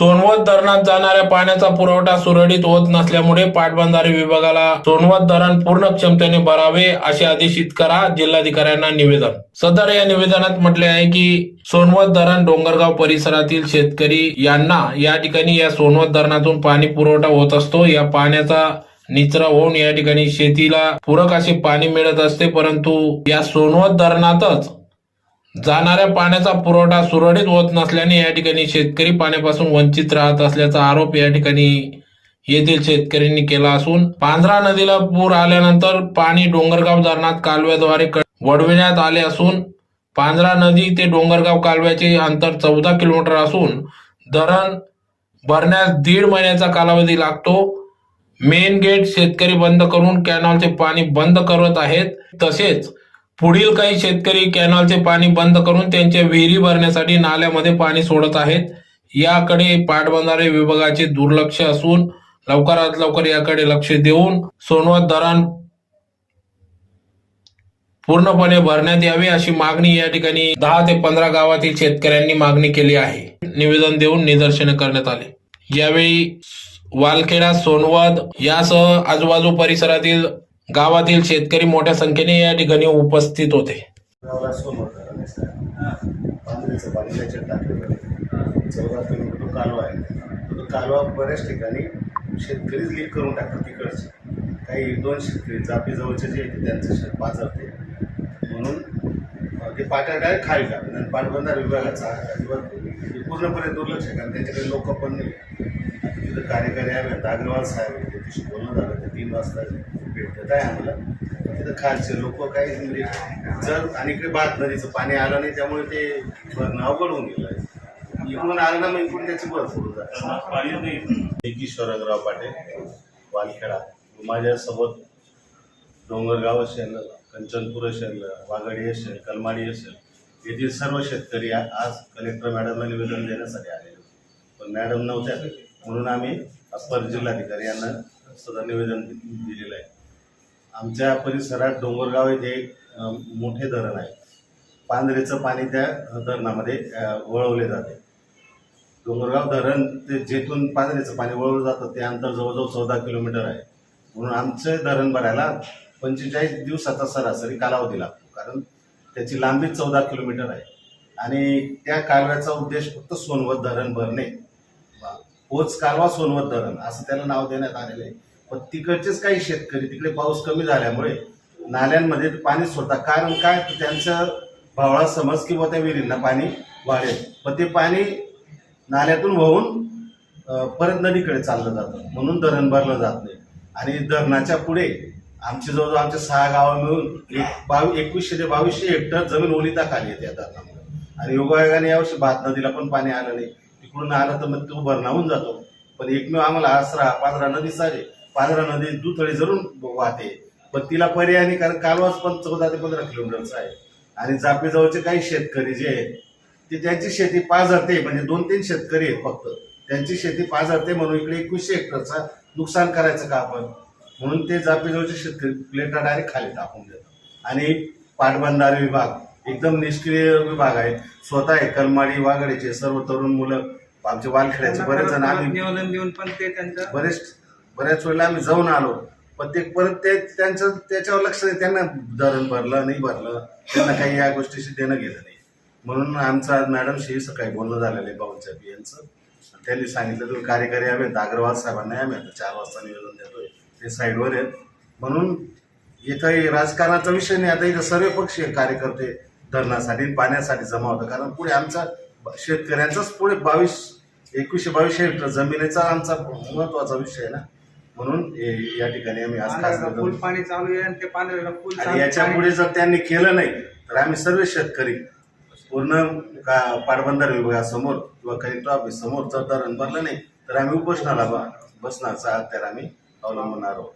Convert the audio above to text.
सोनवत धरणात जाणाऱ्या पाण्याचा पुरवठा सुरळीत होत नसल्यामुळे पाटबंधारे विभागाला सोनवत धरण पूर्ण क्षमतेने भरावे असे आदेशित करा जिल्हाधिकाऱ्यांना निवेदन. सदर या निवेदनात म्हटले आहे की सोनवत धरण डोंगरगाव परिसरातील शेतकरी यांना या ठिकाणी या सोनवत धरणातून पाणी पुरवठा होत असतो. या पाण्याचा निचरा होऊन या ठिकाणी शेतीला पूरक असे पाणी मिळत असते परंतु या सोनवत धरणातच जाणाऱ्या पाण्याचा पुरवठा सुरळीत होत नसल्याने या ठिकाणी शेतकरी पाण्यापासून वंचित राहत असल्याचा आरोप या ठिकाणी येथील शेतकऱ्यांनी केला असून पांझरा नदीला पूर आल्यानंतर पाणी डोंगरगाव धरणात कालव्याद्वारे वडविण्यात आले असून पांझरा नदी ते डोंगरगाव कालव्याचे अंतर चौदा किलोमीटर असून धरण भरण्यास दीड महिन्याचा कालावधी लागतो. मेन गेट शेतकरी बंद करून कॅनॉलचे पाणी बंद करत आहेत. तसेच पुढील काही शेतकरी कॅनॉलचे पाणी बंद करून त्यांच्या विहिरी भरण्यासाठी नाल्यामध्ये पाणी सोडत आहेत. याकडे पाटबंधारे विभागाचे दुर्लक्ष असून लवकरात लवकर याकडे लक्ष देऊन सोनवत धरण पूर्णपणे भरण्यात यावे अशी मागणी या ठिकाणी दहा ते पंधरा गावातील शेतकऱ्यांनी मागणी केली आहे. निवेदन देऊन निदर्शने करण्यात आले. यावेळी वालखेडा सोनवद यासह आजूबाजू परिसरातील गावातील शेतकरी मोठ्या संख्येने या ठिकाणी उपस्थित होते. चौदा किलोमीटर कालवा आहे तो कालवा बऱ्याच ठिकाणी शेतकरीच लीक करून टाकतात तिकडचे. काही दोन शेतकरी जापीजवळचे जे आहेत. त्यांचं शेत पाजवते म्हणून ते पाट्या डायरेक्ट खाली टाकतात आणि पाटबंधार विभागाचा विभाग पूर्णपणे दुर्लक्ष आहे कारण त्यांच्याकडे लोक पण नाही तिथं कार्यकारी आहे अग्रवाल साहेब आहेत त्याच्याशी बोलणं झालं ते तीन वाजता भेटत आहे आम्हाला. तिथं खालचे लोक काही म्हणजे जर आणि इकडे भात नदीचं पाणी आलं नाही त्यामुळे ते भरणं अवघड होऊन गेलं. आहे इकडून आलं ना मग इकडून त्याची भर सुरू जाते. किशोरराव पाटील वालखेडा. माझ्यासोबत डोंगरगाव असेल कंचनपूर असेल वाघाडी असेल कलमाडी असेल येथील सर्व शेतकरी आज कलेक्टर मॅडमला निवेदन देण्यासाठी आलेले पण मॅडम नव्हत्या. म्हणून आम्ही अप्पर जिल्हाधिकारी यांना सदर निवेदन दिलेलं आहे. आमच्या परिसरात डोंगरगाव येथे मोठे धरण आहे. पांढरेचं पाणी त्या धरणामध्ये वळवले जाते. डोंगरगाव धरण ते जेथून पांढरेचं पाणी वळवलं जातं ते अंतर जवळजवळ चौदा किलोमीटर आहे. म्हणून आमचे धरण भरायला पंचेचाळीस दिवसाचा सरासरी कालावधी लागतो कारण त्याची लांबी चौदा किलोमीटर आहे. आणि त्या कालव्याचा उद्देश फक्त सोनवत धरण भरणे. पोच कालवा सोनवत धरण असं त्याला नाव देण्यात आलेलं आहे. पण तिकडचेच काही शेतकरी तिकडे पाऊस कमी झाल्यामुळे नाल्यांमध्ये पाणी सोडतात. कारण काय? त्यांचं भावळा समज किंवा त्या विहिरींना पाणी वाढेल. पण ते पाणी नाल्यातून वाहून परत नदीकडे चाललं जातं. म्हणून धरण भरलं जात नाही. आणि धरणाच्या पुढे आमचे जवळजवळ आमच्या सहा गावं मिळून एक बावी एकवीसशे ते बावीसशे हेक्टर जमीन ओलिताखाली येते या धरणामुळे. आणि योगायोगाने यावर्षी भात नदीला पण पाणी आलं नाही. तिकडून आलं तर मग तो भरणाहून जातो. पण एकमेव आम्हाला आसरा पांढरा नदी सारे. पांढरा नदी दुथळी जरूर वाहते. पण तिला पर्याय नाही कारण कालवाच पण चौदा ते पंधरा किलोमीटरचा आहे. आणि जापेजवळचे काही शेतकरी जे आहेत ते त्यांची शेती पाझरते म्हणजे दोन तीन शेतकरी आहेत फक्त. त्यांची शेती पाझरते म्हणून इकडे एकवीसशे हेक्टरचा नुकसान करायचं का आपण म्हणून ते जापेजवळचे शेतकरी प्लेटा डायरेक्ट खाली टाकून देतात. आणि पाटबंधारे विभाग एकदम निष्क्रिय विभाग आहे. स्वतः आहे कलमाडी वाघाडीचे सर्व तरुण मुलं आमचे वालखेड्याचे बरेच जण आम्ही निवेदन देऊन पण ते त्यांचं बरेच बऱ्याच वेळेला आम्ही जाऊन आलो. पण ते परत ते त्यांचं त्याच्यावर लक्ष त्यांना धरण भरलं नाही भरलं. त्यांना काही या गोष्टीशी देणं गेलं नाही. म्हणून आमचं आज मॅडमशी सकाळी बोलणं झालेलं आहे बाबूच्या यांचं. त्यांनी सांगितलं तुम्ही कार्यकारी आम्ही अग्रवाल साहेबांना आम्ही आता चार वाजता निवेदन देतोय. ते साईडवर आहेत. म्हणून इथं राजकारणाचा विषय नाही. आता इथं सर्व पक्षीय कार्यकर्ते धरणासाठी पाण्यासाठी जमा होतं कारण पुढे आमचा शेतकऱ्यांचाच पुढे बावीस एकवीसशे बावीसशे हेक्टर जमिनीचा आमचा महत्त्वाचा विषय आहे ना. म्हणून या ठिकाणी आम्ही आज खास फुल पाणी चालू आहे आणि ते पांढऱ्याला फुल आणि चालू याच्या पाणी- पुढे जर त्यांनी केलं नाही तर आम्ही सर्व शेतकरी पूर्ण का पाटबंधार विभागासमोर किंवा कलेक्टर ऑफिस समोर जर धरण भरलं नाही तर आम्ही उपोषणाला ब- बसण्याचा हत्यार आम्ही अवलंबणार आहोत.